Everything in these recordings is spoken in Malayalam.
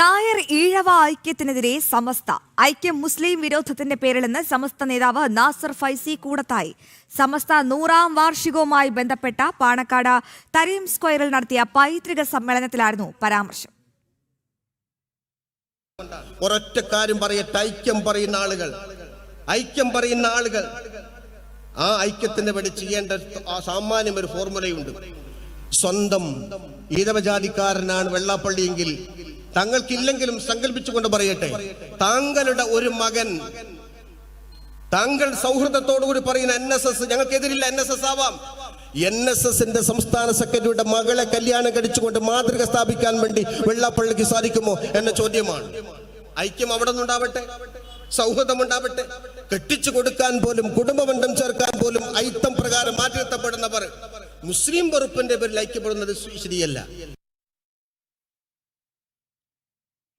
നായർ ഈഴവ ഐക്യത്തിനെതിരെ സമസ്ത ഐക്യം മുസ്ലിം വിരോധത്തിന്റെ പേരിലെന്ന് സമസ്ത നേതാവ് നാസർ ഫൈസി കൂടത്തായി. സമസ്ത നൂറാം വാർഷികവുമായി ബന്ധപ്പെട്ട പാണക്കാട് തരീം സ്ക്വയറിൽ നടത്തിയ പൈതൃക സമ്മേളനത്തിലായിരുന്നു പരാമർശം. ഒരൊറ്റ കാര്യം പറയട്ടെ ഐക്യം പറയുന്ന ആളുകൾ. ഐക്യം പറയുന്ന ആളുകൾ. ആ ഐക്യത്തിന് വേണ്ടി ചെയ്യേണ്ട സാമാന്യം ഒരു ഫോർമുലയുണ്ട്. സ്വന്തം ഈതവജാതിക്കാരനാണ് വെള്ളാപ്പള്ളിയെങ്കിൽ തങ്ങൾക്കില്ലെങ്കിലും സങ്കല്പിച്ചുകൊണ്ട് പറയട്ടെ. താങ്കളുടെ ഒരു മകൻ താങ്കൾ സൗഹൃദത്തോടുകൂടി പറയുന്ന എൻ എസ് എസ് ഞങ്ങൾക്കെതിരില്ല എൻ എസ് എസ് ആവാം. എൻ എസ് എസിന്റെ സംസ്ഥാന സെക്രട്ടറിയുടെ മകളെ കല്യാണം കഴിച്ചുകൊണ്ട് മാതൃക സ്ഥാപിക്കാൻ വേണ്ടി വെള്ളാപ്പള്ളിക്ക് സാധിക്കുമോ എന്ന ചോദ്യമാണ്. ഐക്യം അവിടെ നിന്നുണ്ടാവട്ടെ സൗഹൃദം ഉണ്ടാവട്ടെ. കെട്ടിച്ചു കൊടുക്കാൻ പോലും കുടുംബബന്ധം ചേർക്കാൻ പോലും ഐത്തം പ്രകാരം മാറ്റിയെത്തപ്പെടുന്നവർ മുസ്ലിം വെറുപ്പിന്റെ പേരിൽ ഐക്യപ്പെടുന്നത് ശരിയല്ല.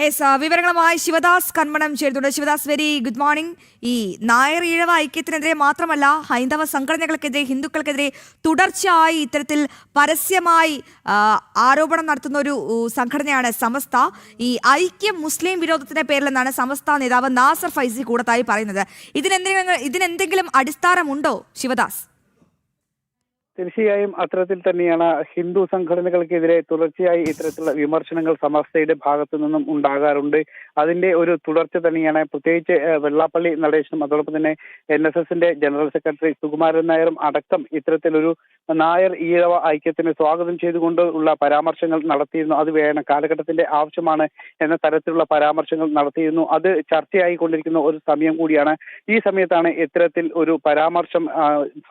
എസ് ആ, വിവരങ്ങളുമായി ശിവദാസ് കൺമണം ചേരുന്നുണ്ട്. ശിവദാസ് വെരി ഗുഡ് മോർണിംഗ് ഈ നായർ ഈഴവ ഐക്യത്തിനെതിരെ മാത്രമല്ല ഹൈന്ദവ സംഘടനകൾക്കെതിരെ ഹിന്ദുക്കൾക്കെതിരെ തുടർച്ചയായി ഇത്തരത്തിൽ പരസ്യമായി ആരോപണം നടത്തുന്ന ഒരു സംഘടനയാണ് സമസ്ത. ഈ ഐക്യം മുസ്ലിം വിരോധത്തിന്റെ പേരിലെന്നാണ് സമസ്ത നേതാവ് നാസർ ഫൈസി കൂടത്തായി പറയുന്നത്. ഇതിനെന്തെങ്കിലും ഇതിനെന്തെങ്കിലും അടിസ്ഥാനമുണ്ടോ ശിവദാസ്? തീർച്ചയായും അത്തരത്തിൽ തന്നെയാണ് ഹിന്ദു സംഘടനകൾക്കെതിരെ തുടർച്ചയായി ഇത്തരത്തിലുള്ള വിമർശനങ്ങൾ സമസ്തയുടെ ഭാഗത്തു നിന്നും ഉണ്ടാകാറുണ്ട്. അതിന്റെ ഒരു തുടർച്ച തന്നെയാണ് പ്രത്യേകിച്ച് വെള്ളാപ്പള്ളി നടേശനും അതോടൊപ്പം തന്നെ എൻ എസ് എസിന്റെ ജനറൽ സെക്രട്ടറി സുകുമാരൻ നായരും അടക്കം ഇത്തരത്തിലൊരു നായർ ഈഴവ ഐക്യത്തിന് സ്വാഗതം ചെയ്തുകൊണ്ട് ഉള്ള പരാമർശങ്ങൾ നടത്തിയിരുന്നു. അത് വേണം കാലഘട്ടത്തിന്റെ ആവശ്യമാണ് എന്ന തരത്തിലുള്ള പരാമർശങ്ങൾ നടത്തിയിരുന്നു. അത് ചർച്ചയായി കൊണ്ടിരിക്കുന്ന ഒരു സമയം കൂടിയാണ്. ഈ സമയത്താണ് ഇത്തരത്തിൽ ഒരു പരാമർശം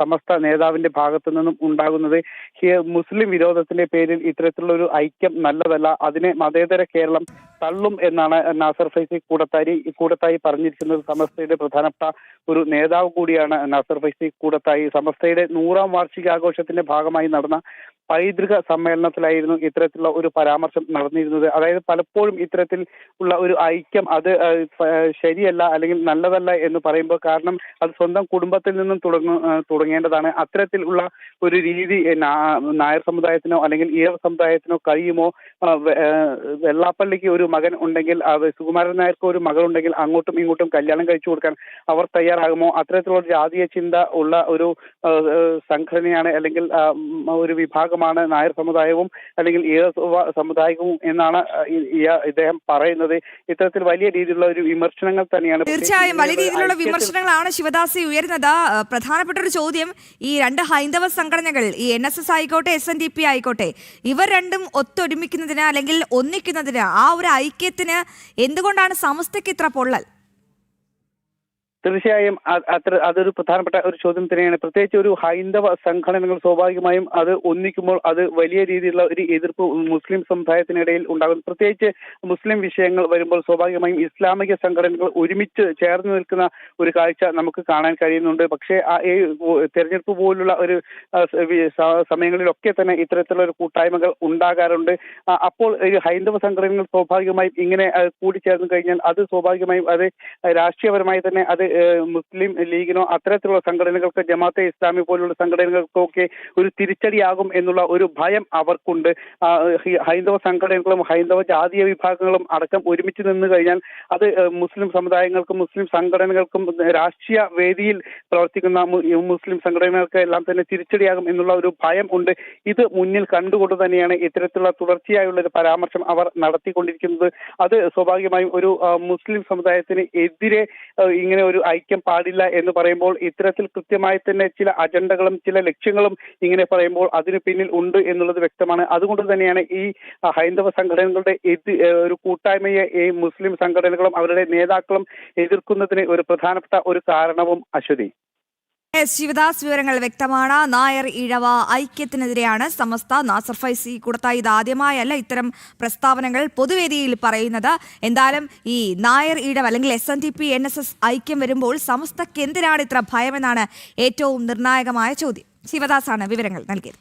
സമസ്ത നേതാവിന്റെ ഭാഗത്തു നിന്നും ഉണ്ടാകുന്നത്. ഹി- മുസ്ലിം വിരോധത്തിന്റെ പേരിൽ ഇത്തരത്തിലുള്ള ഒരു ഐക്യം നല്ലതല്ല. അതിനെ മതേതര കേരളം തള്ളും എന്നാണ് നാസർ ഫൈസി കൂടത്താരി കൂടത്തായി പറഞ്ഞിരിക്കുന്നത്. സമസ്തയുടെ പ്രധാനപ്പെട്ട ഒരു നേതാവ് കൂടിയാണ് നാസർ ഫൈസി കൂടത്തായി. സമസ്തയുടെ നൂറാം വാർഷികാഘോഷത്തിന്റെ ഭാഗമായി നടന്ന പൈതൃക സമ്മേളനത്തിലായിരുന്നു ഇത്തരത്തിലുള്ള ഒരു പരാമർശം നടന്നിരുന്നത്. അതായത് പലപ്പോഴും ഇത്തരത്തിൽ ഉള്ള ഒരു ഐക്യം അത് ശരിയല്ല അല്ലെങ്കിൽ നല്ലതല്ല എന്ന് പറയുമ്പോൾ കാരണം അത് സ്വന്തം കുടുംബത്തിൽ നിന്നും തുടങ്ങ തുടങ്ങേണ്ടതാണ്. അത്തരത്തിൽ ഉള്ള ഒരു രീതി നായർ സമുദായത്തിനോ അല്ലെങ്കിൽ ഈഴവ സമുദായത്തിനോ കഴിയുമോ? വെള്ളാപ്പള്ളിക്ക് ഒരു മകൻ ഉണ്ടെങ്കിൽ അത് സുകുമാരൻ നായർക്ക് ഒരു മകൻ ഉണ്ടെങ്കിൽ അങ്ങോട്ടും ഇങ്ങോട്ടും കല്യാണം കഴിച്ചു കൊടുക്കാൻ അവർ തയ്യാറാകുമോ? അത്തരത്തിലുള്ള ജാതീയ ചിന്ത ഉള്ള ഒരു സംഘടനയാണ് അല്ലെങ്കിൽ ഒരു വിഭാഗമാണ് നായർ സമുദായവും അല്ലെങ്കിൽ ഈഴ സമുദാ- സമുദായവും എന്നാണ് ഇദ്ദേഹം പറയുന്നത്. ഇത്തരത്തിൽ വലിയ രീതിയിലുള്ള ഒരു വിമർശനങ്ങൾ തന്നെയാണ് തീർച്ചയായും വലിയ രീതിയിലുള്ള വിമർശനങ്ങളാണ് ശിവദാസി ഉയരുന്നത്. പ്രധാനപ്പെട്ട ഒരു ചോദ്യം ഈ രണ്ട് ഹൈന്ദവ സംഘടനകൾ ഈ എൻ എസ് എസ് ആയിക്കോട്ടെ എസ് എൻ ഡി പി ആയിക്കോട്ടെ ഇവർ രണ്ടും ഒത്തൊരുമിക്കുന്നതിന് അല്ലെങ്കിൽ ഒന്നിക്കുന്നതിന് ആ ഒരു ഐക്യത്തിന് എന്തുകൊണ്ടാണ് സമസ്തയ്ക്ക് ഇത്ര പൊള്ളൽ? തീർച്ചയായും അത്ര അതൊരു പ്രധാനപ്പെട്ട ഒരു ചോദ്യം തന്നെയാണ്. പ്രത്യേകിച്ച് ഒരു ഹൈന്ദവ സംഘടനകൾ സ്വാഭാവികമായും അത് ഒന്നിക്കുമ്പോൾ അത് വലിയ രീതിയിലുള്ള ഒരു എതിർപ്പ് മുസ്ലിം സമുദായത്തിനിടയിൽ ഉണ്ടാകും. പ്രത്യേകിച്ച് മുസ്ലിം വിഷയങ്ങൾ വരുമ്പോൾ സ്വാഭാവികമായും ഇസ്ലാമിക സംഘടനകൾ ഒരുമിച്ച് ചേർന്ന് നിൽക്കുന്ന ഒരു കാഴ്ച നമുക്ക് കാണാൻ കഴിയുന്നുണ്ട്. പക്ഷേ ഈ തെരഞ്ഞെടുപ്പ് പോലുള്ള ഒരു സമയങ്ങളിലൊക്കെ തന്നെ ഇത്തരത്തിലുള്ള ഒരു കൂട്ടായ്മകൾ ഉണ്ടാകാറുണ്ട്. അപ്പോൾ ഈ ഹൈന്ദവ സംഘടനകൾ സ്വാഭാവികമായും ഇങ്ങനെ കൂടിച്ചേർന്ന് കഴിഞ്ഞാൽ അത് സ്വാഭാവികമായും അത് രാഷ്ട്രീയപരമായി തന്നെ അത് മുസ്ലിം ലീഗിനോ അത്തരത്തിലുള്ള സംഘടനകൾക്ക് ജമാഅത്തെ ഇസ്ലാമി പോലുള്ള സംഘടനകൾക്കൊക്കെ ഒരു തിരിച്ചടിയാകും എന്നുള്ള ഒരു ഭയം അവർക്കുണ്ട്. ഹൈന്ദവ സംഘടനകളും ഹൈന്ദവ ജാതീയ വിഭാഗങ്ങളും അടക്കം ഒരുമിച്ച് നിന്ന് കഴിഞ്ഞാൽ അത് മുസ്ലിം സമുദായങ്ങൾക്കും മുസ്ലിം സംഘടനകൾക്കും രാഷ്ട്രീയ വേദിയിൽ പ്രവർത്തിക്കുന്ന മുസ്ലിം സംഘടനകൾക്ക് എല്ലാം തന്നെ തിരിച്ചടിയാകും എന്നുള്ള ഒരു ഭയം ഉണ്ട്. ഇത് മുന്നിൽ കണ്ടുകൊണ്ട് തന്നെയാണ് ഇത്തരത്തിലുള്ള തുടർച്ചയായുള്ള ഒരു പരാമർശം അവർ നടത്തിക്കൊണ്ടിരിക്കുന്നത്. അത് സ്വാഭാവികമായും ഒരു മുസ്ലിം സമുദായത്തിന് എതിരെ ഇങ്ങനെ ഒരു ഐക്യം പാടില്ല എന്ന് പറയുമ്പോൾ ഇത്തരത്തിൽ കൃത്യമായി തന്നെ ചില അജണ്ടകളും ചില ലക്ഷ്യങ്ങളും ഇങ്ങനെ പറയുമ്പോൾ അതിന് പിന്നിൽ ഉണ്ട് എന്നുള്ളത് വ്യക്തമാണ്. അതുകൊണ്ട് തന്നെയാണ് ഈ ഹൈന്ദവ സംഘടനകളുടെ എതി ഒരു കൂട്ടായ്മയെ ഈ മുസ്ലിം സംഘടനകളും അവരുടെ നേതാക്കളും എതിർക്കുന്നതിന് ഒരു പ്രധാനപ്പെട്ട ഒരു കാരണവും അശ്വതി. എസ്. ശിവദാസ് വിവരങ്ങൾ വ്യക്തമാണ്. നായർ ഇഴവ ഐക്യത്തിനെതിരെയാണ് സമസ്ത നാസർ ഫൈസി കൊടുത്ത ഇത് ആദ്യമായല്ല ഇത്തരം പ്രസ്താവനകൾ പൊതുവേദിയിൽ പറയുന്നത്. എന്തായാലും ഈ നായർ ഈഴവ അല്ലെങ്കിൽ S N D P N S S ഐക്യം വരുമ്പോൾ സമസ്തക്ക് എന്തിനാണ് ഇത്ര ഭയമെന്നാണ് ഏറ്റവും നിർണായകമായ ചോദ്യം. ശിവദാസാണ് വിവരങ്ങൾ നൽകിയത്.